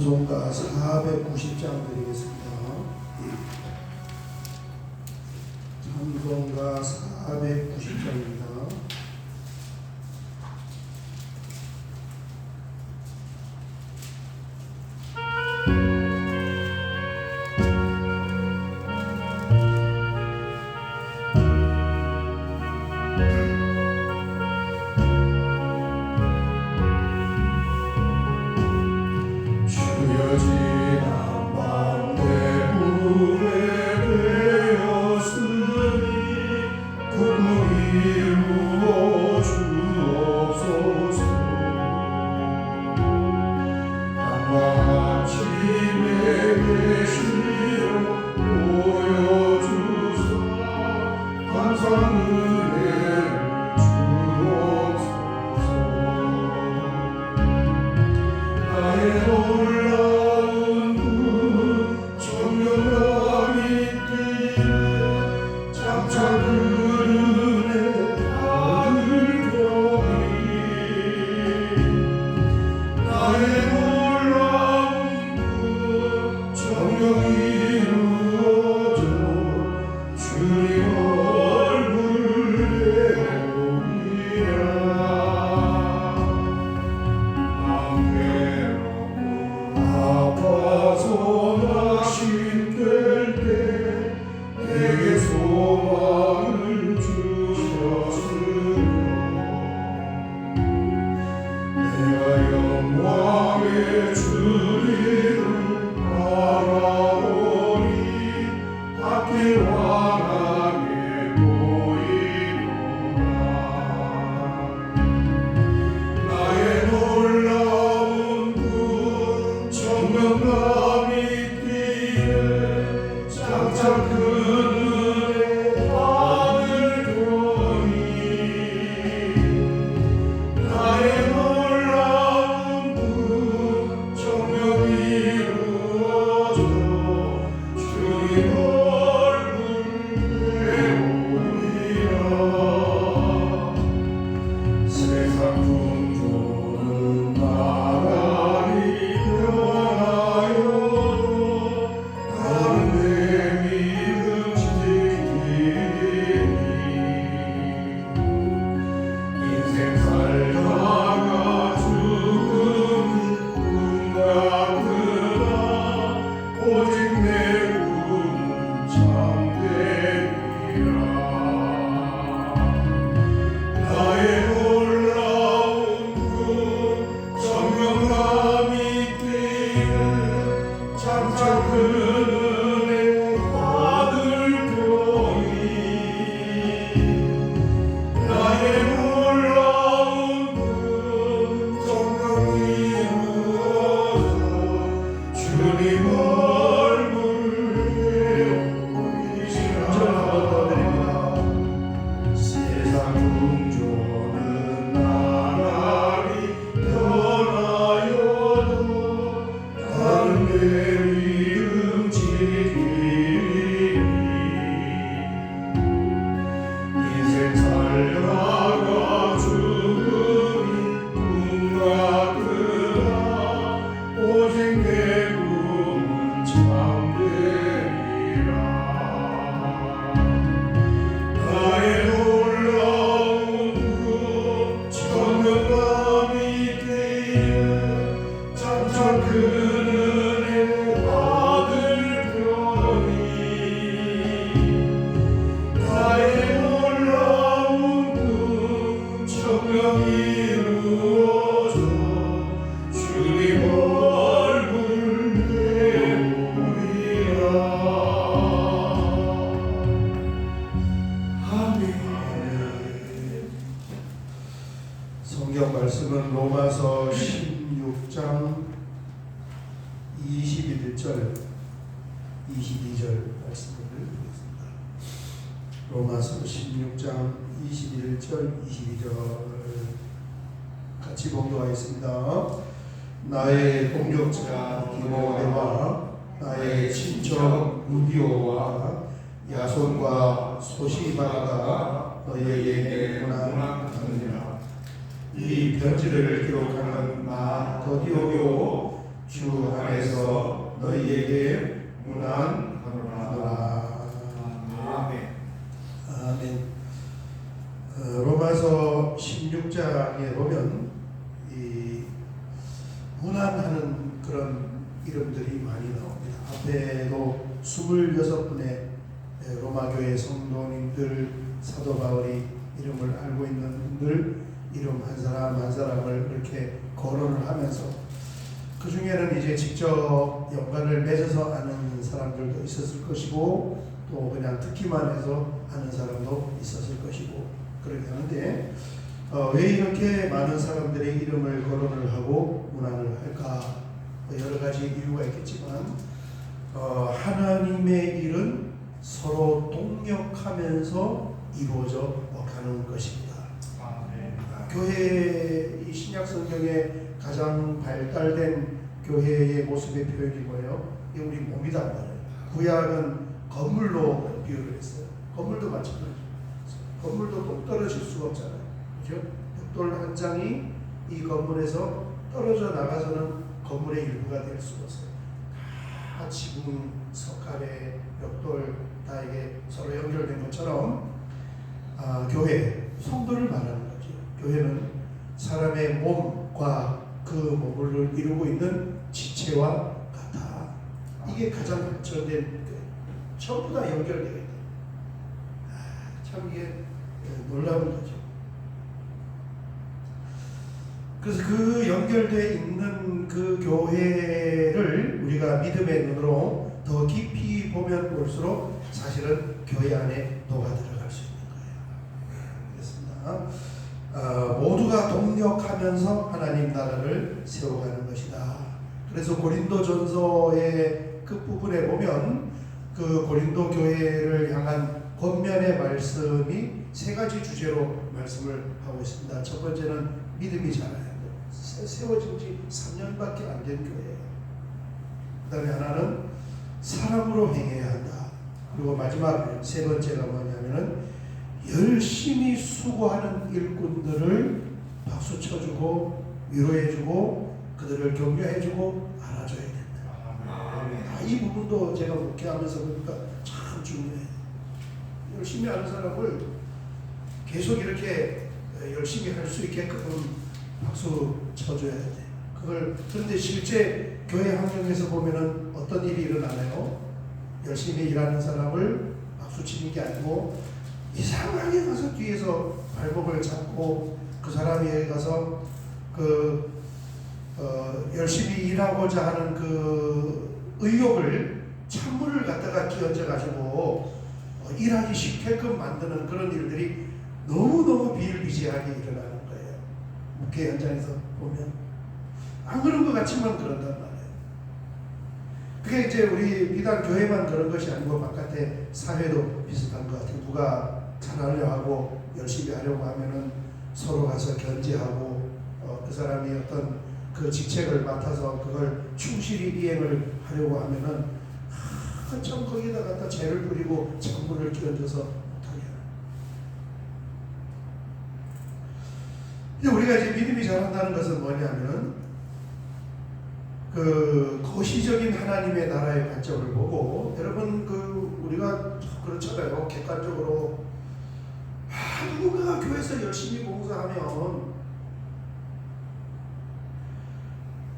찬송가 490장 드리겠습니다. 찬송가 490장입니다. 너희에게 감사함이라. 이 편지를 기록하는 나 더디오교 주 안에서 너희에게 문안하노라 아멘. 아멘. 어, 로마서 16장에 보면 이 문안하는 그런 이름들이 많이 나옵니다. 앞에도 26분의 로마 교회 성도님들 사도 바울이 이름을 알고 있는 분들 이름 한 사람 한 사람을 이렇게 거론을 하면서 그 중에는 이제 직접 연관을 맺어서 아는 사람들도 있었을 것이고 또 그냥 듣기만 해서 아는 사람도 있었을 것이고 그렇게 하는데 어, 왜 이렇게 많은 사람들의 이름을 거론을 하고 문안을 할까? 뭐 여러 가지 이유가 있겠지만 어, 하나님의 일은 서로 동력하면서 이루어져 가는 것입니다. 교회 이 신약 성경에 가장 발달된 교회의 모습의 표현이 뭐예요? 이게 우리 몸이다 말이에요. 구약은 건물로 비유를 했어요. 건물도 마찬가지. 건물도 동떨어질 수가 없잖아요. 그죠? 벽돌 한 장이 이 건물에서 떨어져 나가서는 건물의 일부가 될 수가 없어요. 다 지붕, 석가래, 벽돌 다 이게 서로 연결된 것처럼 아, 교회, 성도를 말하는 거죠. 교회는 사람의 몸과 그 몸을 이루고 있는 지체와 같아. 이게 가장 발전된 그 전부 다 연결되게 돼. 아, 참 이게 놀라운 거죠. 그래서 그 연결돼 있는 그 교회를 우리가 믿음의 눈으로 더 깊이 보면 볼수록 사실은 교회 안에 녹아 들어갈 수 있는. 어, 모두가 동력하면서 하나님 나라를 세워가는 것이다. 그래서 고린도전서의 끝 부분에 보면 그 고린도 교회를 향한 권면의 말씀이 세 가지 주제로 말씀을 하고 있습니다. 첫 번째는 믿음이잖아요. 세워진 지 3년밖에 안 된 교회예요. 그 다음에 하나는 사람으로 행해야 한다. 그리고 마지막 세 번째가 뭐냐면은 열심히 수고하는 일꾼들을 박수 쳐주고 위로해주고 그들을 격려해주고 알아줘야 된다. 아, 이 부분도 제가 목회하면서 보니까 참 중요해요. 열심히 하는 사람을 계속 이렇게 열심히 할 수 있게끔 박수 쳐줘야 돼. 그걸 그런데 실제 교회 환경에서 보면은 어떤 일이 일어나나요? 열심히 일하는 사람을 박수 치는 게 아니고 이상하게 가서 뒤에서 발목을 잡고 그 사람이 가서 그 어, 열심히 일하고자 하는 그 의욕을 찬물을 갖다가 끼얹어 가지고 어, 일하기 쉽게끔 만드는 그런 일들이 너무너무 비일비재하게 일어나는 거예요. 목회 현장에서 보면 안 그런 것 같지만 그런단 말이에요. 그게 이제 우리 비단 교회만 그런 것이 아니고 바깥에 사회도 비슷한 것 같아요. 누가 잘하려 하고 열심히 하려고 하면은 서로 가서 견제하고 어, 그 사람이 어떤 그 직책을 맡아서 그걸 충실히 이행을 하려고 하면은 한참 거기다 갖다 죄를 뿌리고 장물을 끼얹어서 못하게 하는. 우리가 이제 믿음이 잘한다는 것은 뭐냐면은 그 거시적인 하나님의 나라의 관점을 보고 여러분 그 우리가 그렇잖아요 객관적으로 아, 누군가 교회에서 열심히 봉사하면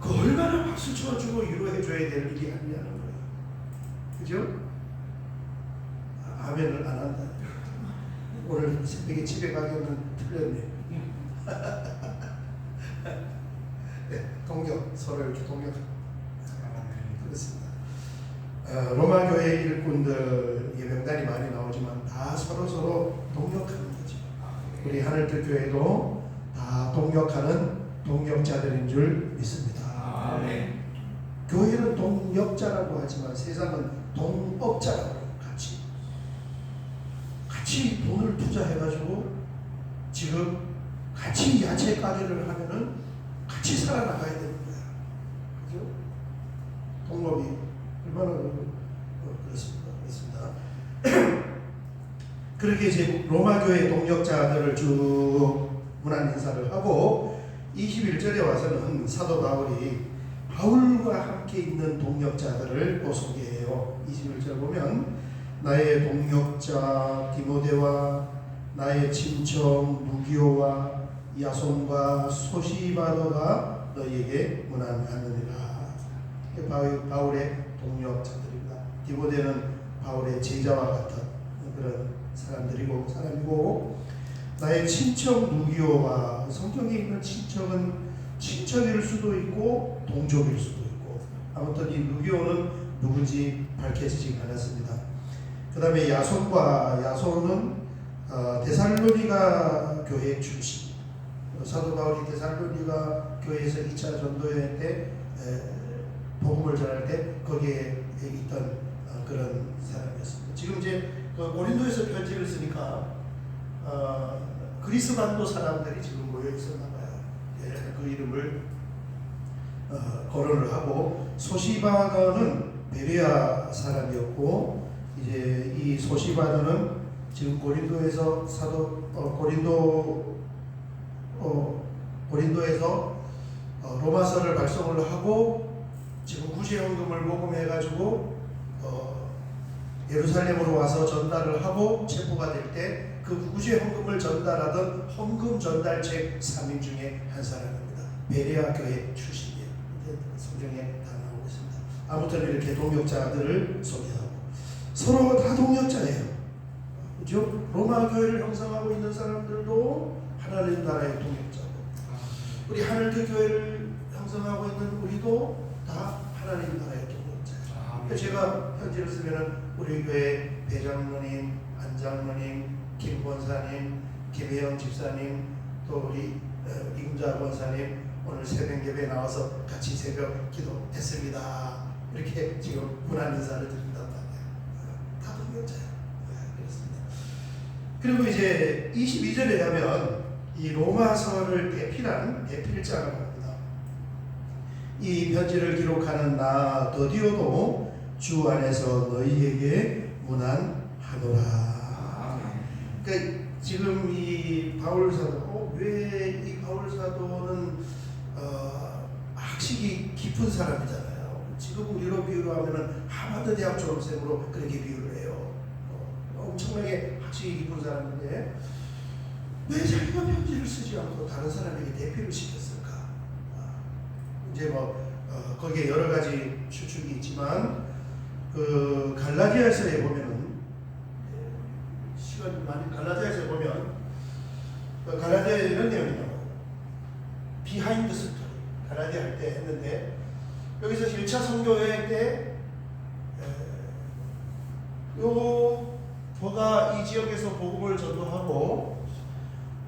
그 얼마나 박수 쳐주고 위로해줘야 될 일이 아니냐는 거예요. 그죠? 아, 아멘을 안 한다. 오늘 새벽에 집에 가기는 틀렸네. 네, 동력 서로 이렇게 동력. 그렇습니다. 어, 로마 교회 일꾼들 명단이 많이 나오지만 다 서로 서로 거죠. 우리 하늘빛 교회도 다 동력하는 동력자들인 줄 믿습니다. 아멘. 교회는 동력자라고 하지만 세상은 동업자라고 같이 같이 돈을 투자해가지고 지금 같이 야채 가게를 하면은 같이 살아나가야 되는 거야. 그죠? 동업이 얼마나 그- 어, 그렇습니다. 그렇습니다. 그렇게 이제 로마 교회 동력자들을 쭉 문안 인사를 하고 21절에 와서는 사도 바울이 바울과 함께 있는 동력자들을 또 소개해요. 21절 보면 나의 동력자 디모데와 나의 친척 누기오와 야손과 소시바더가 너희에게 문안하느니라. 바울- 바울의 동력자들입니다. 디모데는 바울의 제자와 같은 그런 사람들이고 사람이고 나의 친척 누기오와 성경에 있는 친척은 친척일 수도 있고 동족일 수도 있고 아무튼 이 누기오는 누군지 밝혀지지 않았습니다. 그 다음에 야손과 야손은 어, 데살로니가 교회 출신 어, 사도 바울이 데살로니가 교회에서 2차 전도여행 때 에, 복음을 전할 때 거기에 있던 어, 그런 사람이었습니다. 지금 이제 그 고린도에서 편지를 쓰니까 어, 그리스 반도 사람들이 지금 모여 있었나 봐요. 예, 그 이름을 어, 거론을 하고 소시바더는 베레아 사람이었고 이제 이 소시바더는 지금 고린도에서 사도 어, 고린도 어, 고린도에서 어, 로마서를 발송을 하고 지금 구제헌금을 모금해가지고 어, 예루살렘으로 와서 전달을 하고 체포가 될 때 그 구제 헌금을 전달하던 헌금 전달책 3인 중에 한 사람입니다. 베레아 교회 출신이에요. 성경에 다 나오고 있습니다. 아무튼 이렇게 동역자들을 소개하고 서로 다 동역자예요. 그죠? 로마 교회를 형성하고 있는 사람들도 하나님 나라의 동역자고 우리 하늘교 교회를 형성하고 있는 우리도 다 하나님 나라의 동역자예요. 그러니까 제가 편지를 쓰면은 우리 교회 배장로님, 안장로님, 김 권사님, 김혜영 집사님, 또 우리 어, 임자 권사님 오늘 새벽 예배 나와서 같이 새벽 기도했습니다. 이렇게 지금 문안 인사를 드린단 말이에요. 다 동역자예요. 네, 그렇습니다. 그리고 이제 22절에 가면 이 로마서를 대필한 대필자라고 합니다. 이 편지를 기록하는 나 더디오도 주 안에서 너희에게 문안하노라. 그러니까 지금 이 바울 사도 어, 왜이 바울 사도는 어, 학식이 깊은 사람이잖아요. 지금 우리로 비유하면은 하버드 대학 졸업생으로 그렇게 비유를 해요. 어, 엄청나게 학식이 깊은 사람인데 왜 자기가 편지를 쓰지 않고 다른 사람에게 대피를 시켰을까? 아, 이제 뭐 어, 거기에 여러 가지 추측이 있지만 그 갈라디아서에 보면은 예, 시간 많이 갈라디아서에 보면 그 갈라디아에 이런 내용이 나와요. 비하인드 스토리 갈라디아 할 때 했는데 여기서 1차 선교 여행 때 에, 요 저가 이 지역에서 복음을 전도하고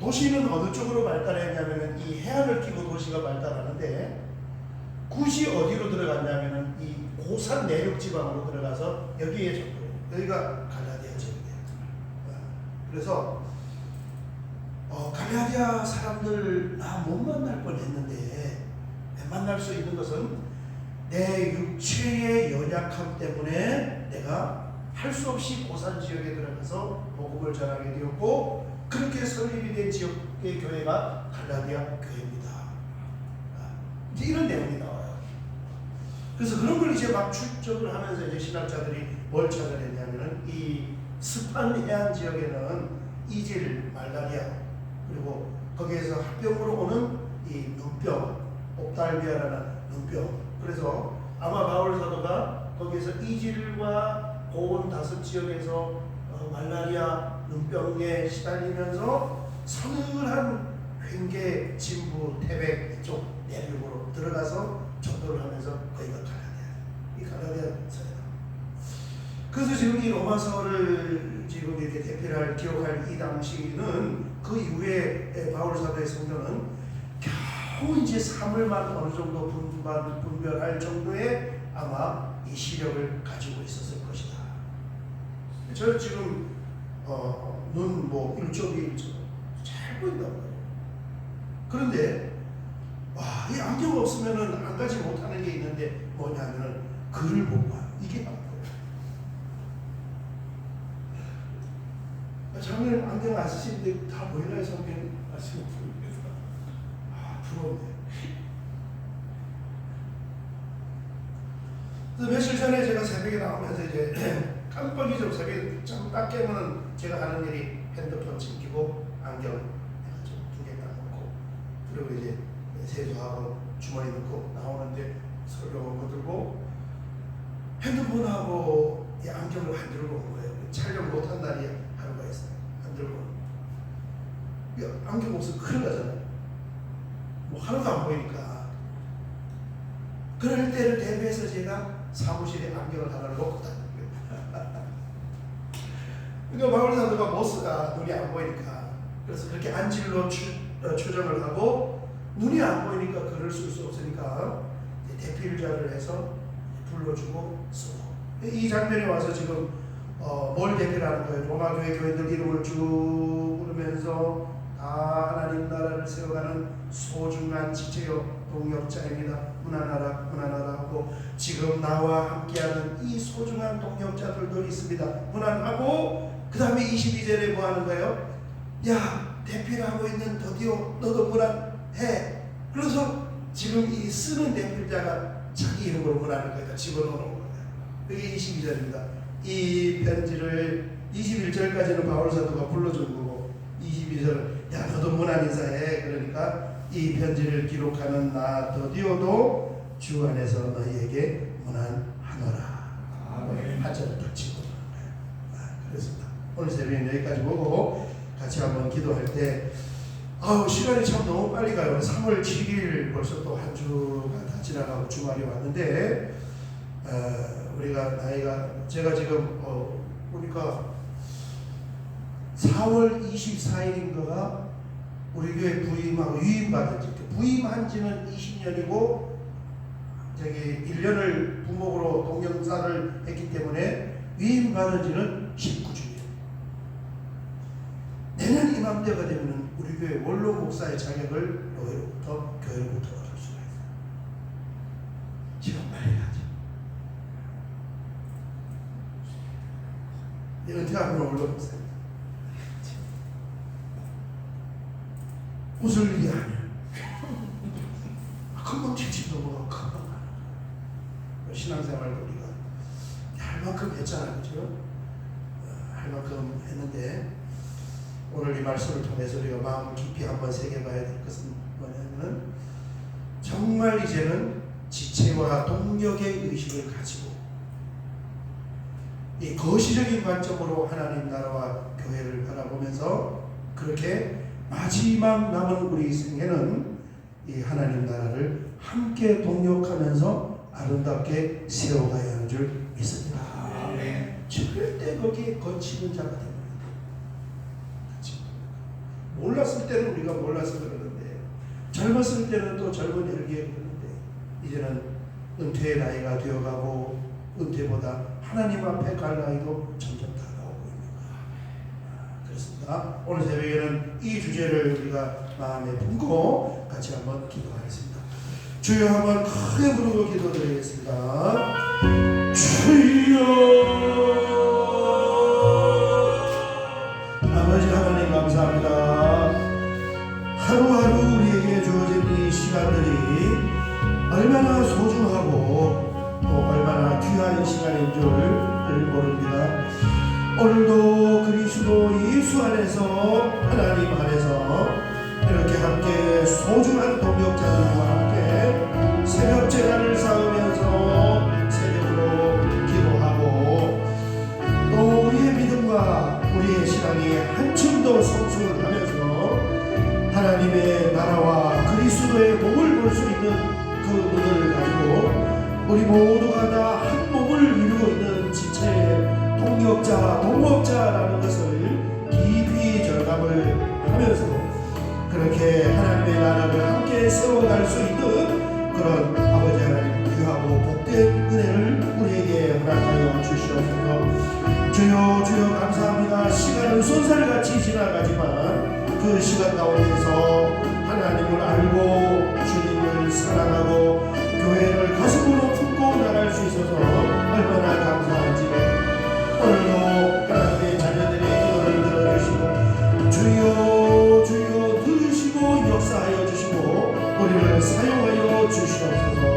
도시는 어느 쪽으로 발달했냐면은 이 해안을 끼고 도시가 발달하는데 굿이 어디로 들어갔냐면 고산 내륙 지방으로 들어가서 여기에 접근. 여기가 갈라디아 지역이에요. 어, 그래서 어, 갈라디아 사람들 나 못 만날 뻔했는데 만날 수 있는 것은 내 육체의 연약함 때문에 내가 할 수 없이 고산 지역에 들어가서 복음을 전하게 되었고 그렇게 설립이 된 지역의 교회가 갈라디아 교회입니다. 아, 이런 내용이. 그래서 그런 걸 이제 막 추적을 하면서 이제 신학자들이 뭘 찾아냈냐면은 이 스판 해안 지역에는 이질, 말라리아 그리고 거기에서 합병으로 오는 이 눈병, 옵달비아라는 눈병. 그래서 아마 바울 사도가 거기에서 이질과 고온 다섯 지역에서 어, 말라리아 눈병에 시달리면서 서늘한 횡계, 진부, 태백 이쪽 내륙으로 들어가서 전도를 하면서 거기가 갈라디아. 이 갈라디아 사회다. 그래서 지금 이 로마 서를 지금 이렇게 대필할 기록할 이 당시는 그 이후에 바울 사도의 성경은 겨우 이제 사물만 어느 정도 분반 분별할 정도의 아마 이 시력을 가지고 있었을 것이다. 저 지금 어, 눈뭐 1.2, 1.5잘 말이에요. 그런데 와, 이 안경 없으면은 안 가지 못하는 게 있는데 뭐냐면은 글을 못 봐요. 이게 안 보여요. 작년 안경 안 쓰시는데 다 보이나요, 성경? 아시고 보이겠다. 아. 그래서 며칠 전에 제가 새벽에 나오면서 이제 깜빡이죠. 새벽에 잠딱 깨면 제가 하는 일이 핸드폰 챙기고 안경 두개 딱 놓고 그리고 이제 세수하고 주머니 넣고 나오는데 설교하고 들고 핸드폰하고 이 안경을 안 들고 온 거예요. 촬영 못한 날이 하루가 있어요. 안 들고. 이 안경 없으면 큰일 나잖아요. 뭐 하나도 안 보이니까. 그럴 때를 대비해서 제가 사무실에 안경을 하나를 놓고 거예요. 그러니까 마을 사도가 못 쓰다 눈이 안 보이니까 그래서 그렇게 안질로 추, 어, 추정을 하고 눈이 안 보이니까 글을 쓸 수 없으니까 대필자를 해서 불러주고 쓰고 이 장면에 와서 지금 어, 뭘 대필하는 거예요? 로마 교회 교인들 이름을 쭉 부르면서 다 하나님 나라를 세워가는 소중한 지체요 동역자입니다. 문안하라 문안하라 하고 지금 나와 함께하는 이 소중한 동역자들도 있습니다. 문안하고 그 다음에 22절에 뭐 하는 거예요? 야 대필하고 있는 더디오 너도 문안 해. 그래서 지금 이 쓰는 대필자가 자기 이름으로 문안을 거기다 집어넣는 거예요. 그게 22절입니다. 이 편지를 21절까지는 바울 사도가 불러준 거고 22절 야 너도 문안 인사해 그러니까 이 편지를 기록하는 나 더디오도 주 안에서 너희에게 문안하노라. 한자를 딱 거예요. 아, 그렇습니다. 오늘 새벽에 여기까지 보고 같이 한번 기도할 때 아우 시간이 참 너무 빨리 가요. 3월 7일 벌써 또 한 주가 다 지나가고 주말이 왔는데 어, 우리가 나이가 제가 지금 어, 보니까 4월 24일인가가 우리 교회 부임하고 유임받은 지 부임한 지는 20년이고 저기 1년을 부목으로 동영사를 했기 때문에 위임받은 지는 19주년. 내년 이맘때가 되면 우리 교회 원로 목사의 자격을 너희로부터 교회로부터 얻을 수가 있어요. 지금 빨리 가죠. 은퇴하면 원로 목사입니다. 웃을 일이 아니에요. 금방 칠칠 넘어가 금방 가는 거예요. 신앙생활도 우리가 할 만큼 했잖아요, 그죠? 어, 할 만큼 했는데 오늘 이 말씀을 통해서 우리가 마음 깊이 한번 새겨봐야 될 것은 뭐냐면은 정말 이제는 지체와 동력의 의식을 가지고 이 거시적인 관점으로 하나님 나라와 교회를 바라보면서 그렇게 마지막 남은 우리 생애는 이 하나님 나라를 함께 동력하면서 아름답게 세워가야 하는 줄 믿습니다. 아멘. 절대 거기에 거치는 자가 됩니다. 몰랐을 때는 우리가 몰라서 그러는데 젊었을 때는 또 젊은 열기에 그러는데 이제는 은퇴의 나이가 되어가고 은퇴보다 하나님 앞에 갈 나이도 점점 다가오고 있는. 아, 그렇습니다. 오늘 새벽에는 이 주제를 우리가 마음에 품고 같이 한번 기도하겠습니다. 주여 한번 크게 부르고 기도드리겠습니다. 주여 아버지 하나님 감사합니다. 하루하루 우리에게 주어진 이 시간들이 얼마나 소중하고 또 얼마나 귀한 시간인 줄 모릅니다. 오늘도 그리스도 예수 안에서 하나님 안에서 이렇게 함께 소중한 동역자들과 함께 새벽 제단을 쌓으면 그 시간 가운데서 하나님을 알고 주님을 사랑하고 교회를 가슴으로 품고 나갈 수 있어서 얼마나 감사한지 오늘도 하나님의 자녀들의 기도를 들어주시고 주여 주여 들으시고 역사하여 주시고 우리를 사용하여 주시옵소서